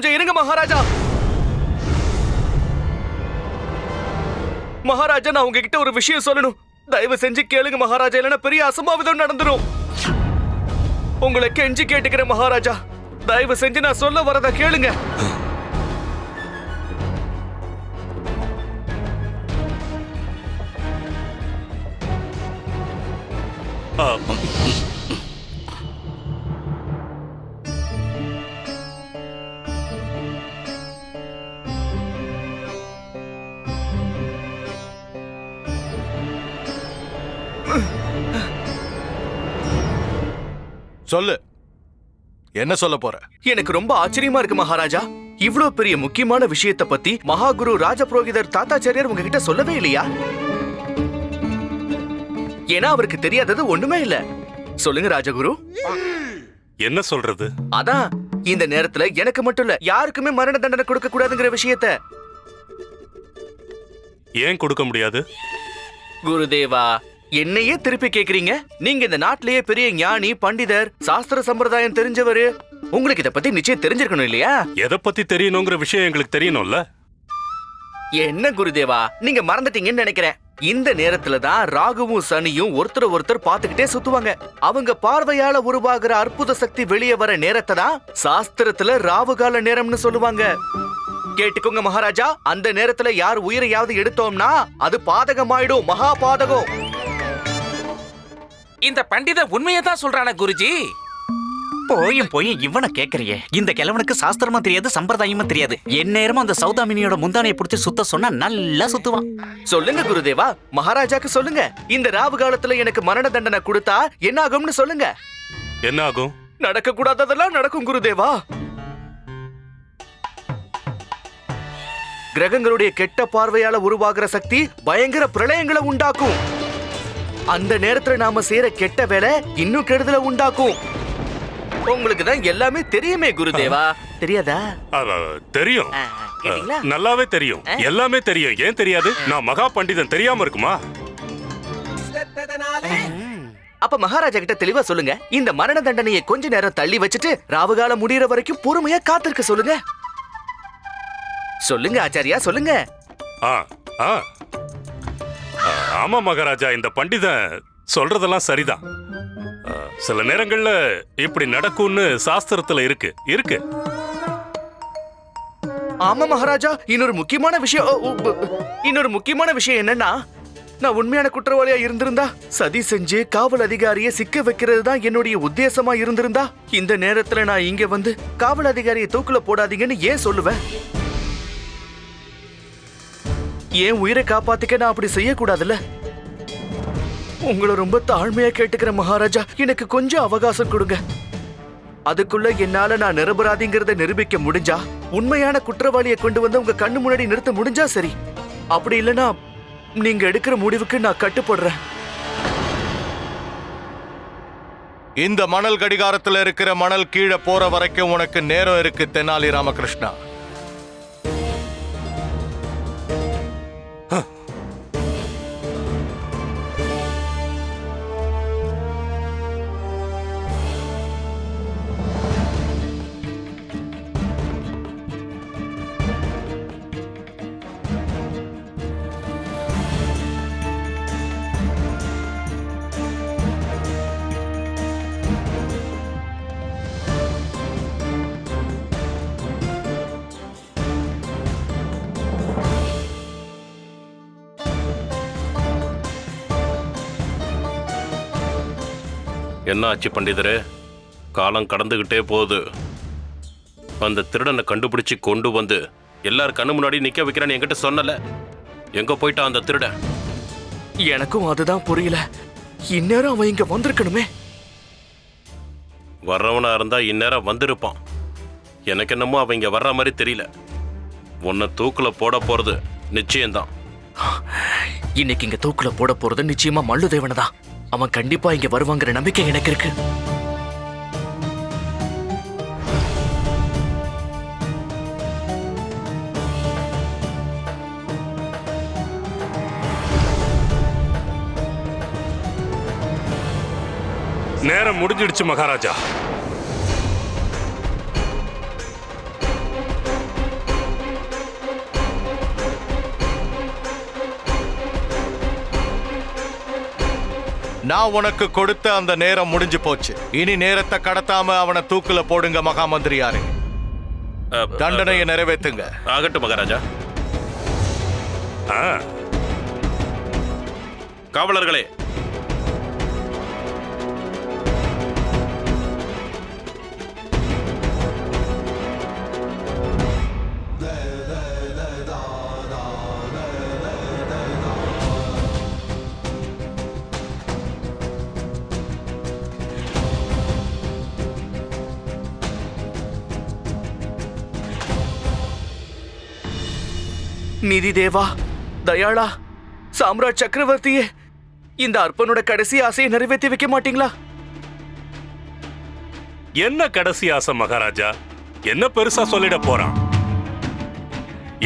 கொஞ்சம் இருங்க மகாராஜா. மகாராஜா நான் உங்ககிட்ட ஒரு விஷயம் சொல்லணும். தயவு செஞ்சு கேளுங்க மகாராஜா. இல்லைன்னா பெரிய அசம்பாவிதம் நடந்துரும். உங்களை கெஞ்சி கேட்டுக்கிறேன் மகாராஜா. தயவு செஞ்சு நான் சொல்ல வரத கேளுங்க. சொல்லு. என்ன சொல்ல போற? எனக்கு ரொம்ப ஆச்சரியமா இருக்கு மகாராஜா. இவ்ளோ பெரிய முக்கியமான விஷயத்தை பத்தி மகாகுரு ராஜபுரோகிதர் தாத்தாச்சாரியார் உங்ககிட்ட சொல்லவே இல்லையா? ஏன்னா அவருக்கு தெரியாதது ஒண்ணுமே இல்ல. சொல்லுங்க ராஜகுரு. என்ன சொல்றது? அதான் இந்த நேரத்துல எனக்கு மட்டும் இல்ல யாருக்குமே மரண தண்டனை கொடுக்க கூடாதுங்கிற விஷயத்த. ஏன் கொடுக்க முடியாது? குருதேவா என்னையே திருப்பி கேக்குறீங்க? நீங்க இந்த நாட்டிலேயே பெரிய ஞானி பண்டிதர் சாஸ்திர சம்பிரதாயம் தெரிஞ்சவரு. உங்களுக்கு இத பத்தி நிச்சயம் தெரிஞ்சிருக்கணும் இல்லையா? எதை பத்தி தெரியணுங்கிற விஷயம் எங்களுக்கு தெரியணும்ல? என்ன குருதேவா? நீங்க மறந்துட்டீங்கன்னு நினைக்கிறேன். இந்த நேரத்துல தான் ராகுவும் சனியும் ஒருத்தர் ஒருத்தர் பார்த்துக்கிட்டே சுத்துவாங்க. அவங்க பார்வையால உருவாகிற அற்புத சக்தி வெளியே வர நேரத்தை தான் சாஸ்திரத்துல ராவுகால நேரம்னு சொல்லுவாங்க. கேட்டுக்கோங்க மகாராஜா அந்த நேரத்துல யார் உயிரையாவது எடுத்தோம்னா அது பாதகமாயிடும் மகா பாதகம் இந்த பண்டித உண்மையை தான் சொல்றான குருஜி. போயும் போயும் இவனை கேக்குறியே. இந்த கிழவனுக்கு சாஸ்திரமா தெரியாது சம்பிரதாயமா தெரியாது. எந்நேரமும் அந்த சௌதாமினியோட முந்தானையை பிடிச்சி சுத்த சொன்னா நல்லா சுத்துவான். சொல்லுங்க குருதேவா மகாராஜாக்கு சொல்லுங்க. இந்த ராவு காலத்துல எனக்கு மரண தண்டனை கொடுத்தா என்ன ஆகும்னு சொல்லுங்க. என்ன ஆகும் நடக்க கூடாததெல்லாம் நடக்கும் குருதேவா. கிரகங்களுடைய கெட்ட பார்வையால உருவாகிற சக்தி பயங்கர பிரளயங்களை உண்டாக்கும். அந்த நேரத்துல நாம செய்யற கெட்ட வேலை இன்னும் கெடுதலை உண்டாக்கும். உங்களுக்கு தான் எல்லாமே தெரியுமே குருதேவா. தெரியாதா? தெரியும். நல்லாவே தெரியும். எல்லாமே தெரியும். ஏன் தெரியாது? நான் மகா பண்டிதன் தெரியாம இருக்குமா? அப்ப மகாராஜா கிட்ட தெளிவா சொல்லுங்க. இந்த மரண தண்டனையை கொஞ்ச நேரம் தள்ளி வச்சுட்டு ராவுகாலம் முடியற வரைக்கும் பொறுமையா காத்திருக்க சொல்லுங்க. சொல்லுங்க ஆச்சாரியா சொல்லுங்க. ஆ ஆ ஆ, ஆமா மகாராஜா இந்த பண்டிதன் சொல்றதெல்லாம் சரிதான். சில நேரங்கள்ல இப்படி நடக்கும்னு சாஸ்திரத்துல இருக்கு. இருக்கு. ஆமா மகாராஜா இன்னொரு முக்கியமான விஷயம் இன்னொரு முக்கியமான விஷயம் என்னன்னா நான் உண்மையான குற்றவாளியா இருந்திருந்தா சதி செஞ்சு காவல் அதிகாரியை சிக்க வைக்கிறது தான் என்னுடைய உத்தேசமா இருந்திருந்தா இந்த நேரத்துல நான் இங்க வந்து காவல் அதிகாரியை தூக்குல போடாதீங்கன்னு ஏன் சொல்லுவேன்? ஏன் உயிரை காப்பாத்திக்க நான் அப்படி செய்யக்கூடாதுல்ல? உங்களை ரொம்ப தாழ்மையா கேட்டுக்கிற மகாராஜா எனக்கு கொஞ்சம் அவகாசம் கொடுங்க. அதுக்குள்ள என்னால நான் நிரபராதிங்கிறத நிரூபிக்க முடிஞ்சா உண்மையான குற்றவாளியை கொண்டு வந்து உங்க கண்ணு முன்னாடி நிறுத்த முடிஞ்சா சரி. அப்படி இல்லனா நீங்க எடுக்கிற முடிவுக்கு நான் கட்டுப்படுறேன். இந்த மணல் கடிகாரத்துல இருக்கிற மணல் கீழே போற வரைக்கும் உனக்கு நேரம் இருக்கு தெனாலி ராமகிருஷ்ணா. என்ன ஆச்சு பண்டிதரே? காலம் கடந்துகிட்டே போகுது. அந்த திருடனை கண்டுபிடிச்சு கொண்டு வந்து எல்லார் கண்ணு முன்னாடி நிக்க வைக்கிறேன்னு என்கிட்ட சொன்னல. எங்க போயிட்டான் அந்த திருடன்? எனக்கும் அதுதான் புரியல. இந்நேரம் அவன் இங்க வந்திருக்கணுமே. வர்றவனா இருந்தா இந்நேரம் வந்திருப்பான். எனக்கு என்னமோ அவன் இங்க வர்ற மாதிரி தெரியல. உன்னை தூக்குல போட போறது நிச்சயம்தான். இன்னைக்கு இங்க தூக்குல போட போறது நிச்சயமா மல்லுதேவனை தான் அவன் கண்டிப்பா இங்க வருவாங்கிற நம்பிக்கை எனக்கு இருக்கு. நேரம் முடிஞ்சிடுச்சு மகாராஜா. நான் உனக்கு கொடுத்த அந்த நேரம் முடிஞ்சு போச்சு. இனி நேரத்தை கடத்தாம அவனை தூக்குல போடுங்க மகாமந்திரியாரே. அ, தண்டனையை நிறைவேத்துங்க ஆகட்டும் மகாராஜா. காவலர்களே நிதி தேவா. தயாளா சாம்ராட் சக்கரவர்த்தியே இந்த அற்பனோட கடைசி ஆசையை நிறைவேற்றி வைக்க மாட்டீங்களா? என்ன கடைசி ஆசை மகாராஜா? என்ன பெருசா சொல்லிட போறான்?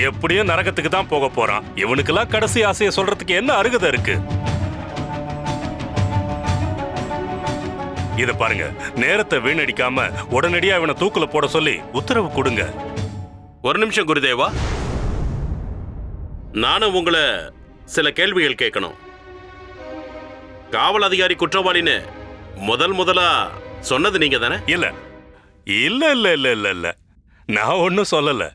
எப்படியும் நரகத்துக்கு தான் போக போறான். இவனுக்கெல்லாம் கடைசி ஆசையை சொல்றதுக்கு என்ன அருகதை இருக்கு? இத பாருங்க. நேரத்தை வீணடிக்காம உடனடியா இவனை தூக்குல போட சொல்லி உத்தரவு கொடுங்க. ஒரு நிமிஷம் குருதேவா. நானும் உங்களை சில கேள்விகள் கேட்கணும். காவல் அதிகாரி குற்றவாளின்னு முதல் முதலா சொன்னது நீங்க தானே? இல்ல. இல்ல இல்ல இல்ல இல்ல இல்ல. நான் ஒன்னும் சொல்லல.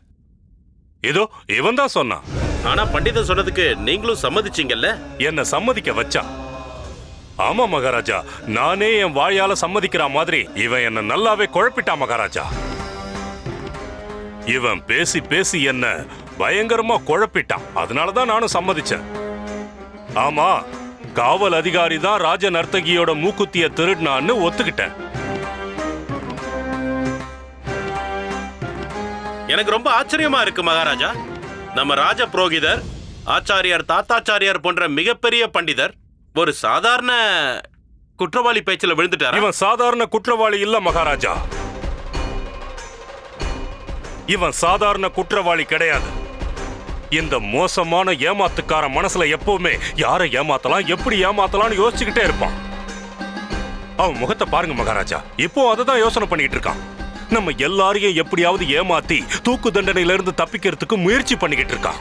இதோ இவன் தான் சொன்னான். ஆனா பண்டிதன் சொன்னதுக்கு நீங்களும் சம்மதிச்சீங்கல்ல? என்ன சம்மதிக்க வச்சான். ஆமா மகாராஜா. நானே என் வாயால சம்மதிக்கிற மாதிரி இவன் என்ன நல்லாவே குழப்பிட்டான் மகாராஜா. இவன் பேசி பேசி என்ன பயங்கரமா குழப்பிட்டான். அதனாலதான் நானும் சம்மதிச்சேன். ஆமா காவல் அதிகாரி தான் ராஜ நர்த்தகியோட மூக்குத்திய திருடினான்னு ஒத்துக்கிட்டேன். எனக்கு ரொம்ப ஆச்சரியமா இருக்கு மகாராஜா. நம்ம ராஜ புரோகிதர் ஆச்சாரியார் தாத்தாச்சாரியார் போன்ற மிகப்பெரிய பண்டிதர் ஒரு சாதாரண குற்றவாளி பேச்சில் விழுந்துட்டாரா? இவன் சாதாரண குற்றவாளி இல்ல மகாராஜா. இவன் சாதாரண குற்றவாளி கிடையாது. இந்த மோசமான ஏமாத்துக்கார மனசுல எப்பவுமே யாரை ஏமாத்தலாம் எப்படி ஏமாத்தலாம்னு யோசிச்சுக்கிட்டே இருப்பான். அவன் முகத்தை பாருங்க மகாராஜா. இப்போ அதை தான் யோசனை பண்ணிட்டு இருக்கான். நம்ம எல்லாரையும் எப்படியாவது ஏமாத்தி தூக்கு தண்டனையில இருந்து தப்பிக்கிறதுக்கு முயற்சி பண்ணிக்கிட்டு இருக்கான்.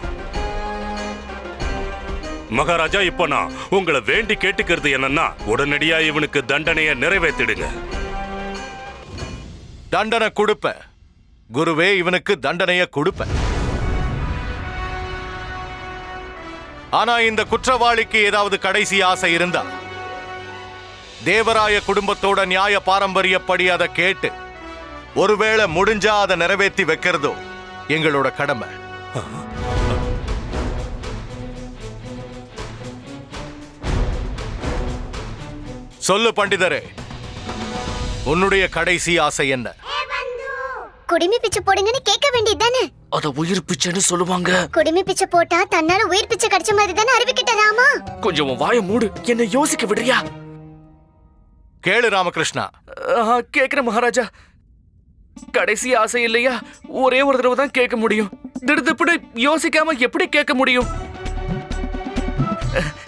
மகாராஜா இப்போ நான் உங்களை வேண்டி கேட்டுக்கிறது என்னன்னா உடனடியா இவனுக்கு தண்டனையை நிறைவேற்றிடுங்க. தண்டனை கொடுப்பேன். குருவே இவனுக்கு தண்டனைய கொடுப்பேன். ஆனா இந்த குற்றவாளிக்கு ஏதாவது கடைசி ஆசை இருந்தா? தேவராய குடும்பத்தோட நியாய பாரம்பரியப்படி அதை கேட்டு ஒருவேளை முடிஞ்சா அதை நிறைவேற்றி வைக்கிறதோ எங்களோட கடமை. சொல்லு பண்டிதரே உன்னுடைய கடைசி ஆசை என்ன? குடிமி பிச்சை போடுங்கன்னு கேட்க வேண்டியது தானே அத உயிர் பிச்சைன்னு சொல்லுவாங்க. குடிமி பிச்சை போட்டா தன்னால உயிர் பிச்சை கிடைச்ச மாதிரி தானே அறிவிக்கிட்ட ராமா? கொஞ்சம் உன் வாயை மூடு. என்ன யோசிக்க விடுறியா? கேளு ராமகிருஷ்ணா. ஆஹா, கேக்குறேன் மகாராஜா. கடைசி ஆசை இல்லையா? ஒரே ஒரு தடவை தான் கேட்க முடியும். திடுதிப்புடு யோசிக்காம எப்படி கேட்க முடியும்?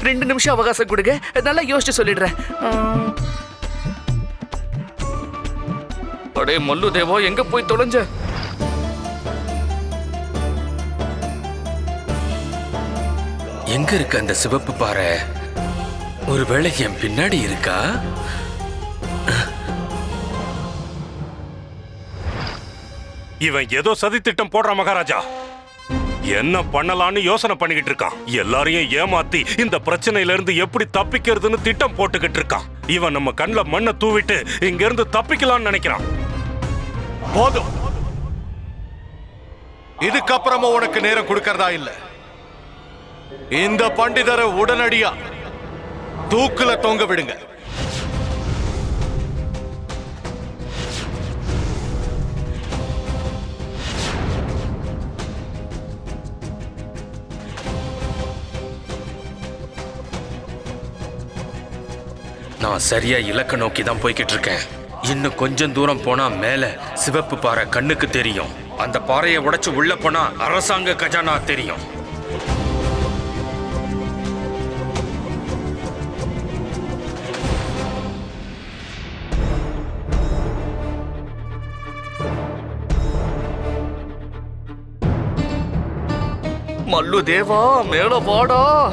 ரெண்டு நிமிஷம் அவகாசம் கொடுங்க. நல்லா யோசிச்சு சொல்லிடுறேன். அடே மல்லு தேவா எங்க போய் தொலைஞ்ச? எங்க இருக்கு அந்த சிவப்பு பாறை? ஒருவேளை என் பின்னாடி இருக்கா? இவன் ஏதோ சதித்திட்டம் போடுறான் மகாராஜா. என்ன பண்ணலாம்னு யோசனை பண்ணிக்கிட்டு இருக்கான். எல்லாரையும் ஏமாத்தி இந்த பிரச்சனையில இருந்து எப்படி தப்பிக்கிறதுன்னு திட்டம் போட்டுக்கிட்டு இருக்கான். இவன் நம்ம கண்ணுல மண்ணை தூவிட்டு இங்க இருந்து தப்பிக்கலாம்னு நினைக்கிறான். போதும். இதுக்கப்புறமா உனக்கு நேரம் கொடுக்கறதா இல்ல. இந்த பண்டிதரை உடனடியா தூக்குல தொங்க விடுங்க. நான் சரியா இலக்க நோக்கி தான் போய்கிட்டு இருக்கேன். இன்னும் கொஞ்சம் தூரம் போனா மேல சிவப்பு பாறை கண்ணுக்கு தெரியும். அந்த பாறையை உடைச்சு உள்ள போனா அரசாங்க கஜானா தெரியும். மல்லு தேவா மேல வாடா.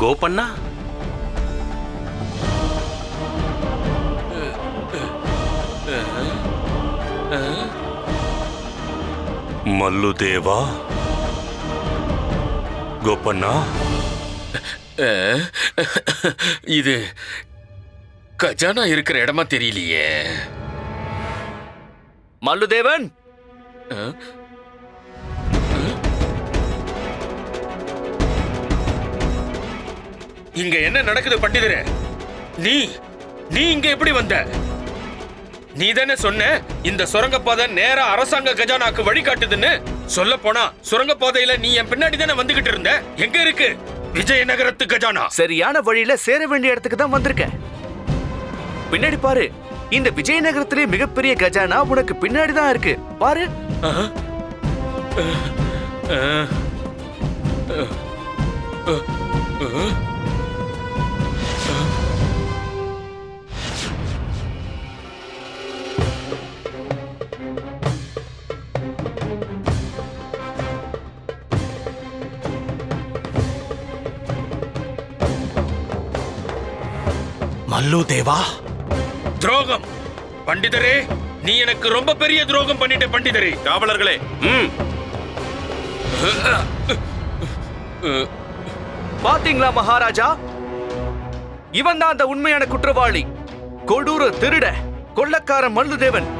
கோபண்ணா? மல்லுதேவா கோபண்ணா? இது கஜானா இருக்கிற இடமா தெரியலையே. மல்லுதேவன்? இங்க என்ன நடக்குது பண்டிதரே? நீ நீ இங்க எப்படி வந்த? நீ தானே சொன்ன இந்த சுரங்கப்பாதை நேரா அரசாங்க கஜானாக்கு வழிகாட்டுதுன்னு? சொல்ல போனா சுரங்கப்பாதையில நீ என் பின்னாடி தானே வந்துகிட்டு இருந்த? எங்க இருக்கு? விஜயநகரத்து கஜானா? சரியான வழியில சேர வேண்டிய இடத்துக்கு தான் வந்திருக்கேன். பின்னாடி பாரு இந்த விஜயநகரத்திலே மிகப்பெரிய கஜானா உனக்கு பின்னாடி தான் இருக்கு. பாரு. மல்லு தேவா? துரோகம். பண்டிதரே நீ எனக்கு ரொம்ப பெரிய துரோகம் பண்ணிட்ட பண்டிதரே. காவலர்களே ம். பாத்தீங்களா மகாராஜா? இவன் தான் அந்த உண்மையான குற்றவாளி. கொடூர திருட கொள்ளக்கார மல்லுதேவன்.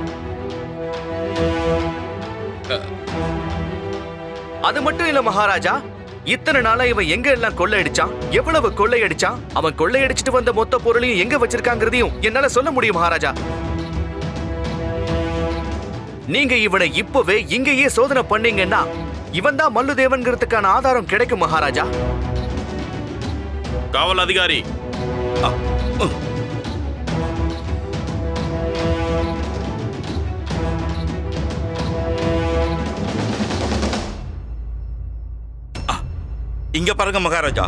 அது மட்டும் இல்ல மகாராஜா இத்தனை நாளா இவன் எங்க எல்லாம் கொள்ளையடிச்சான்? எவ்வளவு கொள்ளையடிச்சான்? அவன் கொள்ளையடிச்சிட்டு வந்த மொத்த பொருளையும் எங்க வச்சிருக்காங்கிறதையும் என்னால சொல்ல முடியும் மகாராஜா. நீங்க இவனை இப்பவே இங்கேயே சோதனை பண்ணீங்கன்னா இவன் தான் மல்லுதேவன்கிறதுக்கான ஆதாரம் கிடைக்கும் மகாராஜா. காவல் அதிகாரி. இங்க பாருங்க மகாராஜா.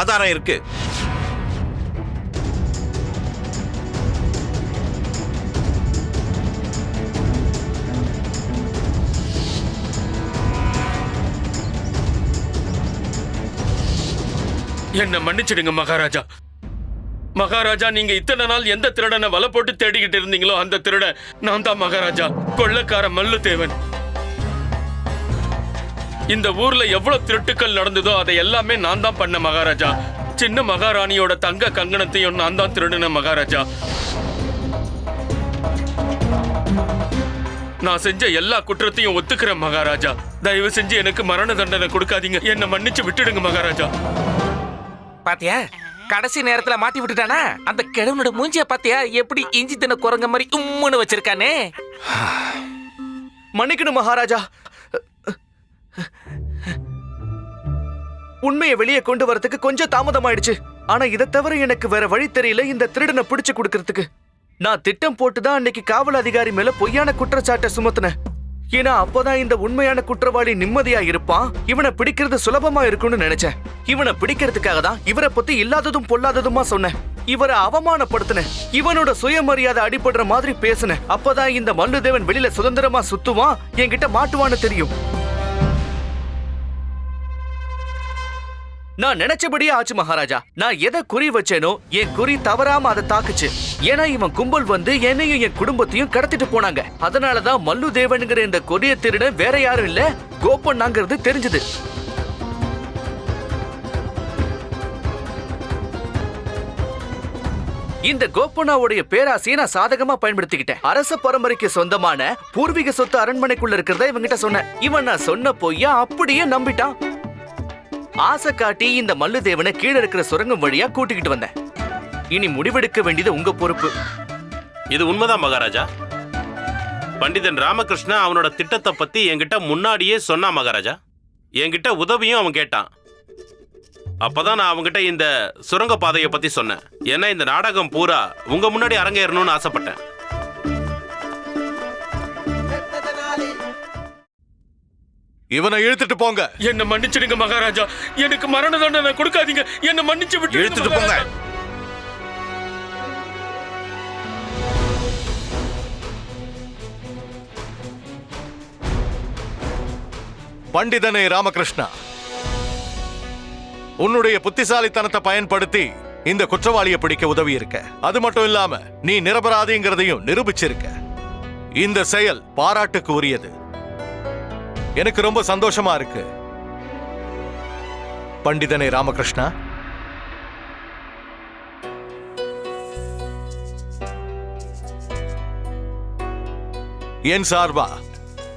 ஆதாரம் இருக்கு. என்ன மன்னிச்சிடுங்க மகாராஜா. மகாராஜா நீங்க இத்தனை நாள் எந்த திருடனை வலை போட்டு தேடிக்கிட்டு இருந்தீங்களோ அந்த திருடன் நான் தான் மகாராஜா. கொள்ளக்கார மல்லு தேவன் இந்த ஊர்ல எவ்வளவு திருட்டுக்கள் நடந்ததோ அதை எல்லாமே நான் தான் பண்ண மகாராஜா. சின்ன மகாராணியோட தங்க கங்கணத்தையும் நான் தான் திருடின மகாராஜா. நான் செஞ்ச எல்லா குற்றத்தையும் ஒத்துக்கிறேன் மகாராஜா. தயவு செஞ்சு எனக்கு மரண தண்டனை கொடுக்காதீங்க. என்ன மன்னிச்சு விட்டுடுங்க மகாராஜா. பாத்தியா? கடைசி நேரத்துல மாட்டி விட்டுட்டானா? அந்த கிழவனோட மூஞ்சிய பாத்தியா? எப்படி இஞ்சி தின குரங்க மாதிரி உம்முன்னு வச்சிருக்கானே? மன்னிக்கணும் மகாராஜா. உண்மையை வெளியே கொண்டு வரதுக்கு கொஞ்சம் தாமதமாயிடுச்சு. ஆனா இதை தவிர எனக்கு வேற வழி தெரியல. இந்த திருடனை பிடிச்சு கொடுக்கறதுக்கு. நான் திட்டம் போட்டு தான் அன்னைக்கு காவல் அதிகாரி மேல பொய்யான குற்றச்சாட்டை சுமத்தினேன். ஏன்னா அப்பதான் இந்த உண்மையான குற்றவாளி நிம்மதியா இருப்பான். இவனை பிடிக்கிறது சுலபமா இருக்கும்னு நினைச்சேன். இவனை பிடிக்கிறதுக்காக தான் இவரை பத்தி இல்லாததும் பொல்லாததுமா சொன்னேன். இவரை அவமானப்படுத்தினேன். இவனோட சுயமரியாதை அடிபடுற மாதிரி பேசினேன். அப்பதான் இந்த மல்லுதேவன் வெளியில சுதந்திரமா சுத்துவான் என்கிட்ட மாட்டுவான்னு தெரியும். நான் நினைச்சபடியே ஆச்சு மகாராஜா. நான் எதை குறி வச்சேனோ என் குறி தவறாம அதை தாக்குச்சு. ஏன்னா இவன் கும்பல் வந்து என்னையும் என் குடும்பத்தையும் கடத்திட்டு போனாங்க. அதனாலதான் மல்லு தேவனுங்கிற இந்த கொடிய திருடன் வேற யாரும் இல்ல கோப்பண்ணாங்கிறது தெரிஞ்சது. இந்த கோப்பனாவுடைய பேராசையை நான் சாதகமா பயன்படுத்திக்கிட்டேன். அரச பரம்பரைக்கு சொந்தமான பூர்வீக சொத்து அரண்மனைக்குள்ள இருக்கிறத இவங்கிட்ட சொன்னேன். இவன் நான் சொன்ன பொய்யா அப்படியே நம்பிட்டான். ஆசை காட்டி இந்த மல்லுதேவனை கீழே இருக்கிற சுரங்கம் வழியா கூட்டிக்கிட்டு வந்தேன். இனி முடிவெடுக்க வேண்டியது உங்க பொறுப்பு. இது உண்மைதான் மகாராஜா. பண்டிதன் ராமகிருஷ்ணா அவனோட திட்டத்தை பத்தி என்கிட்ட முன்னாடியே சொன்னான் மகாராஜா. என்கிட்ட உதவியும் அவன் கேட்டான். அப்பதான் நான் அவன்கிட்ட இந்த சுரங்க பாதையை பத்தி சொன்னேன். ஏன்னா இந்த நாடகம் பூரா உங்க முன்னாடி அரங்கேறணும்னு ஆசைப்பட்டேன். இவனை இழுத்துட்டு போங்க. என்ன மன்னிச்சிடுங்க மகாராஜா. எனக்கு மரண தண்டனை கொடுக்காதீங்க. என்ன மன்னிச்சு விட்டு இழுத்துட்டு போங்க. பண்டிதனே ராமகிருஷ்ணா உன்னுடைய புத்திசாலித்தனத்தை பயன்படுத்தி இந்த குற்றவாளியை பிடிக்க உதவி இருக்க அது மட்டும் இல்லாம நீ நிரபராதிங்கிறதையும் நிரூபிச்சிருக்க. இந்த செயல் பாராட்டுக்கு உரியது. எனக்கு ரொம்ப சந்தோஷமா இருக்கு. பண்டிதனே ராமகிருஷ்ணா. என் சார்பா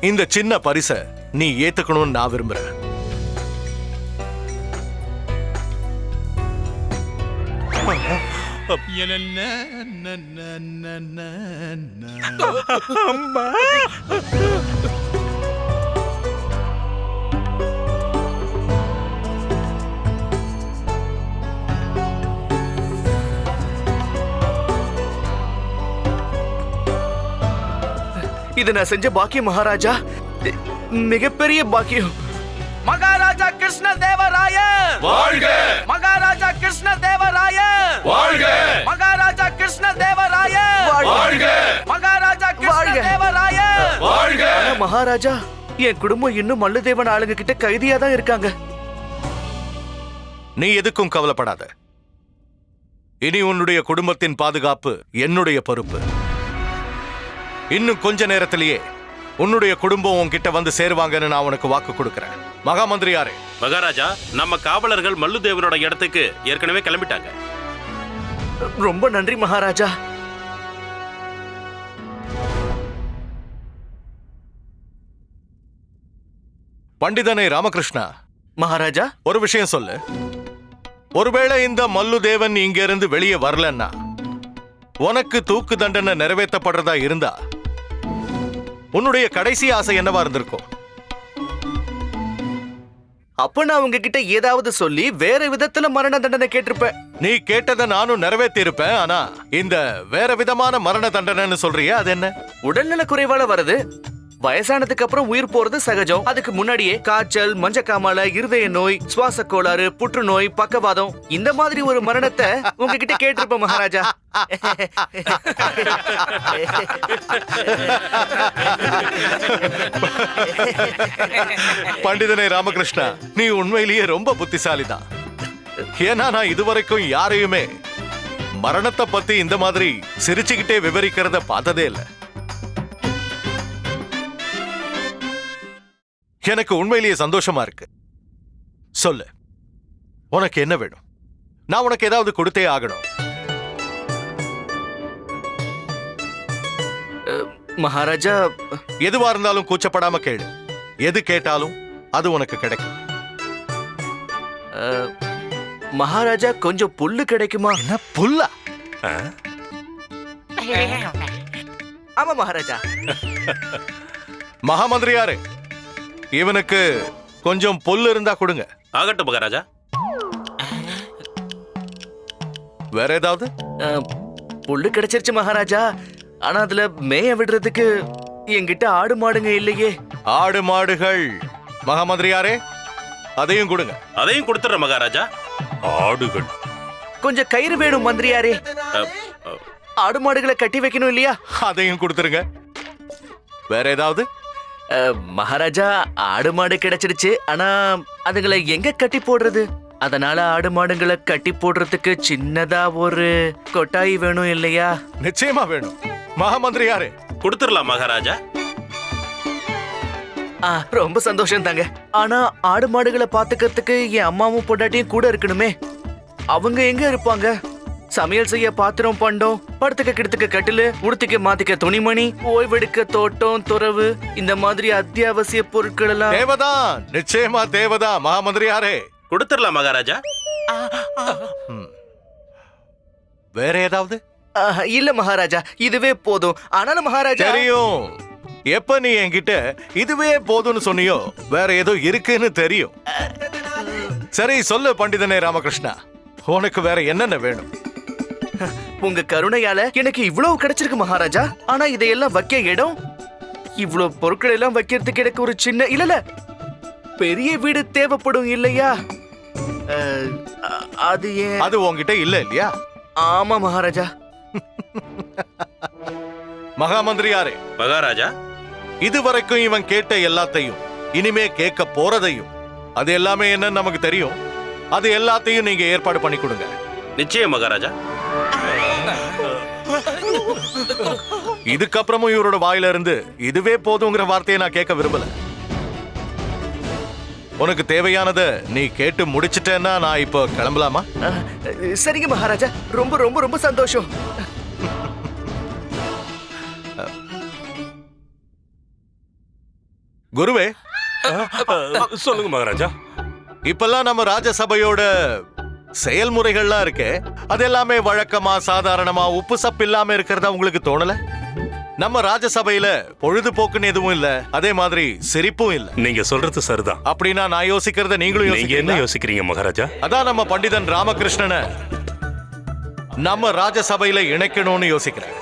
இந்த சின்ன பரிசை நீ ஏத்துக்கணும்னு நான் விரும்புறேன். இது நான் செஞ்ச பாக்கியம் மகாராஜா மிகப்பெரிய பாக்கியம். மகாராஜா கிருஷ்ண தேவராயர் வாழ்க! மகாராஜா கிருஷ்ண தேவராயர் வாழ்க! மகாராஜா கிருஷ்ண தேவராயர் வாழ்க! மகாராஜா கிருஷ்ண வாழ்க! ஆனா மகாராஜா என் குடும்பம் இன்னும் மல்லுதேவன் ஆளுங்க கிட்ட கைதியா தான் இருக்காங்க. நீ எதுக்கும் கவலைப்படாத. இனி உன்னுடைய குடும்பத்தின் பாதுகாப்பு என்னுடைய பொறுப்பு. இன்னும் கொஞ்ச நேரத்திலேயே உன்னுடைய குடும்பம் உன்கிட்ட வந்து சேருவாங்கன்னு நான் உனக்கு வாக்கு கொடுக்கறேன். மகாமந்திரியாரே. மகாராஜா நம்ம காவலர்கள் மல்லுதேவனோட இடத்துக்கு ஏற்கனவே கிளம்பிட்டாங்க. ரொம்ப நன்றி மகாராஜா. பண்டிதனே ராமகிருஷ்ணா. மகாராஜா. ஒரு விஷயம் சொல்லு. ஒருவேளை இந்த மல்லுதேவன் இங்க இருந்து வெளியே வரலன்னா உனக்கு தூக்கு தண்டனை நிறைவேற்றப்படுறதா இருந்தா உன்னுடைய கடைசி ஆசை என்னவா இருந்திருக்கும்? அப்ப நான் உங்ககிட்ட ஏதாவது சொல்லி வேற விதத்துல மரண தண்டனை கேட்டிருப்பேன். நீ கேட்டதை நானும் நிறைவேற்றி இருப்பேன் ஆனா இந்த வேற விதமான மரண தண்டனைன்னு சொல்றியே அது என்ன? உடல்நல குறைவால வருது. வயசானதுக்கு அப்புறம் உயிர் போறது சகஜம். அதுக்கு முன்னாடியே காய்ச்சல் மஞ்சக்காமால இருதய நோய் சுவாச கோளாறு புற்றுநோய் பக்கவாதம் இந்த மாதிரி ஒரு மரணத்தை உங்ககிட்ட கேட்டிருப்ப மகாராஜா. பண்டிதனே ராமகிருஷ்ணா நீ உண்மையிலேயே ரொம்ப புத்திசாலிதான். ஏன்னா நான் இதுவரைக்கும் யாரையுமே மரணத்தை பத்தி இந்த மாதிரி சிரிச்சுக்கிட்டே விவரிக்கிறத பார்த்ததே இல்ல. எனக்கு உண்மையிலேயே சந்தோஷமா இருக்கு. சொல்லு. உனக்கு என்ன வேணும்? நான் உனக்கு ஏதாவது கொடுத்தே ஆகணும். மகாராஜா எதுவா இருந்தாலும் கூச்சப்படாம கேளு. எது கேட்டாலும் அது உனக்கு கிடைக்கும். மகாராஜா கொஞ்சம் புல்லு கிடைக்குமா? என்ன புல்லா? ஆமா மகாராஜா. மகாமந்திரியாரு இவனுக்கு கொஞ்சம் புல் இருந்தா கொடுங்க. ஆகட்டும் மகாராஜா. வேற ஏதாவது? புல்லு கிடைச்சிருச்சு மகாராஜா. ஆனா அதுல மேய விடுறதுக்கு என்கிட்ட ஆடு மாடுங்க இல்லையே. ஆடு மாடுகள். மகாமந்திரியாரே அதையும் கொடுங்க. அதையும் கொடுத்துட்றேன் மகாராஜா. ஆடுகள். கொஞ்சம் கயிறு வேணும் மந்திரியாரே. ஆடு மாடுகளை கட்டி வைக்கணும் இல்லையா? அதையும் கொடுத்துருங்க. வேற ஏதாவது? மகாராஜா ஆடு மாடு கிடைச்சிருச்சு ஆனா அதுங்களை எங்க கட்டி போடுறது? அதனால ஆடு மாடுங்களை கட்டி போடுறதுக்கு சின்னதா ஒரு கொட்டாய் வேணும் இல்லையா? நிச்சயமா வேணும். மகாமந்திரியாரே. கொடுத்துடலாம் மகாராஜா. ஆ, ரொம்ப சந்தோஷம் தாங்க. ஆனா ஆடு மாடுகளை பாத்துக்கிறதுக்கு என் அம்மாவும் பொண்டாட்டியும் கூட இருக்கணுமே. அவங்க எங்க இருப்பாங்க? சமையல் செய்ய பாத்திரம் பண்டம் படுத்துக்க கிடத்துக்க கட்டிலு உடுத்திக்க மாத்திக்க துணிமணி ஓய்வெடுக்க தோட்டம் துறவு இந்த மாதிரி அத்தியாவசிய பொருட்கள் எல்லாம் தேவதான் நிச்சயமா தேவதான் மகாமந்திரியாரே. கொடுத்துடலாம் மகாராஜா. வேற ஏதாவது? ஆஹ், இல்ல மகாராஜா. இதுவே போதும். ஆனாலும் மகாராஜா தெரியும். எப்ப நீ என்கிட்ட இதுவே போதும்னு சொன்னியோ? வேற ஏதோ இருக்குன்னு தெரியும். சரி சொல்லு பண்டிதனே ராமகிருஷ்ணா. உனக்கு வேற என்னென்ன வேணும்? உங்க கருணையால எனக்கு இவ்வளவு கிடைச்சிருக்கு மகாராஜா. ஆனா இதையெல்லாம் வைக்க இடம்? இவ்வளவு பொருட்கள் எல்லாம் வைக்கிறதுக்கு எனக்கு ஒரு சின்ன இல்ல இல்ல பெரிய வீடு தேவைப்படும் இல்லையா? அது ஏன்? அது உன்கிட்ட இல்ல இல்லையா? ஆமா மகாராஜா. மகாமந்திரியாரே. மகாராஜா? இதுவரைக்கும் இவன் கேட்ட எல்லாத்தையும் இனிமே கேட்க போறதையும் அது எல்லாமே என்னன்னு நமக்கு தெரியும். அது எல்லாத்தையும் நீங்க ஏற்பாடு பண்ணி கொடுங்க. நிச்சயம் மகாராஜா. இதுக்கப்புறமும் இவரோட வாயில இருந்து இதுவே போதுங்கிற வார்த்தையை நான் கேட்க விரும்பல. உனக்கு தேவையானதை நீ கேட்டு முடிச்சிட்டேன்னா நான் இப்போ கிளம்பலாமா? சரிங்க மகாராஜா. ரொம்ப ரொம்ப ரொம்ப சந்தோஷம். குருவே. சொல்லுங்க மகாராஜா. இப்பெல்லாம் நம்ம ராஜசபையோட செயல்முறைகள்லாம் இருக்கே. அது எல்லாமே வழக்கமா சாதாரணமா உப்பு சப்பு இல்லாம இருக்கிறதா உங்களுக்கு தோணல? நம்ம ராஜசபையில பொழுதுபோக்குன்னு எதுவும் இல்ல. அதே மாதிரி சிரிப்பும் இல்ல. நீங்க சொல்றது சரிதான். அப்படின்னா நான் யோசிக்கிறத நீங்களும் நீங்க என்ன? யோசிக்கிறீங்க மகாராஜா? அதான் நம்ம பண்டிதன் ராமகிருஷ்ணனை நம்ம ராஜசபையில இணைக்கணும்னு யோசிக்கிறேன்.